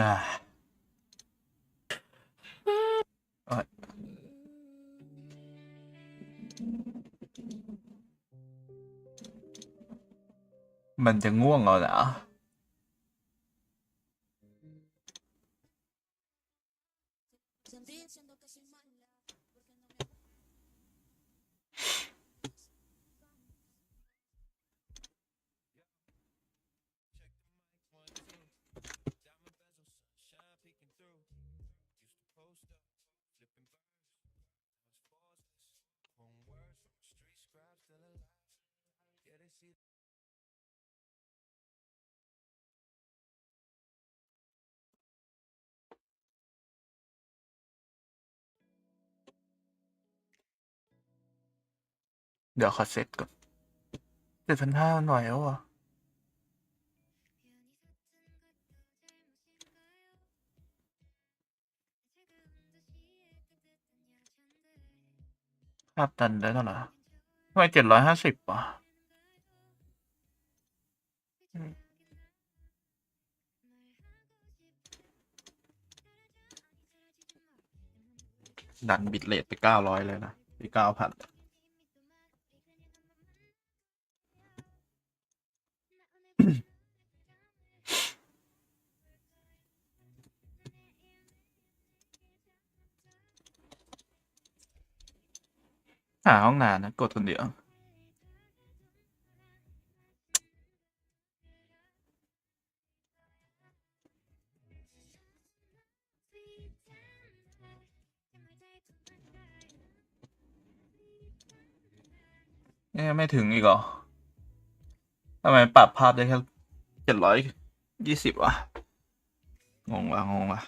อ่ามันจะง่วงเอาเหรอ เดี๋ยวขอเสร็จก่อนเจ็ดพันห้าหน่อยแล้วอะภาพตันได้เท่าไหร่ทำไมเจ็ดร้อยห้าสิบอะ ดันบิตเรทไปเก้าร้อยเลยนะไปเก้าพันหาห้องนานนะ กดคนเดียว นี่ไม่ถึงอีกเหรอทำไมปรับภาพได้แค่เจ็ดร้อยยี่สิบวะงงวะงงวะ